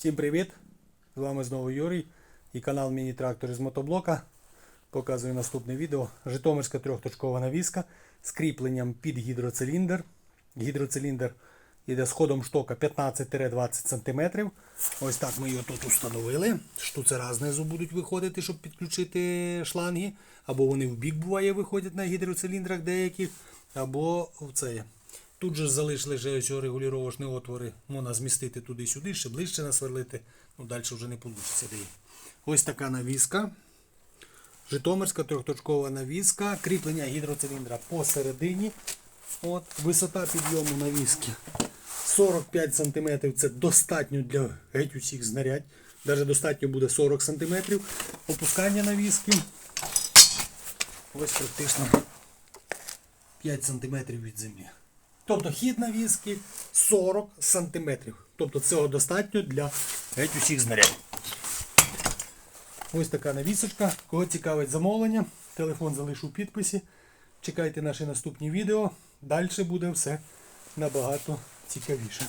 Всім привіт! З вами знову Юрій і канал Міні-Трактор із мотоблока. Показую наступне відео. Житомирська трьохточкова навіска з кріпленням під гідроциліндр. Гідроциліндр йде з ходом штока 15-20 см. Ось так ми його тут установили. Штуцера знизу будуть виходити, щоб підключити шланги. Або вони в бік буває виходять на гідроциліндрах деяких, або в це. Тут же залишили ось регулювачні отвори, можна змістити туди-сюди, ще ближче насверлити. Ну, далі вже не вийде. Ось така навіска. Житомирська трьохточкова навіска. Кріплення гідроциліндра посередині. От, висота підйому навіски 45 см. Це достатньо для геть усіх знарядь. Навіть достатньо буде 40 см. Опускання навіски. Ось практично 5 см від землі. Тобто хід навіски 40 см. Тобто цього достатньо для геть усіх знарядів. Ось така навісочка. Кого цікавить замовлення, телефон залишу у підписі. Чекайте наші наступні відео. Далі буде все набагато цікавіше.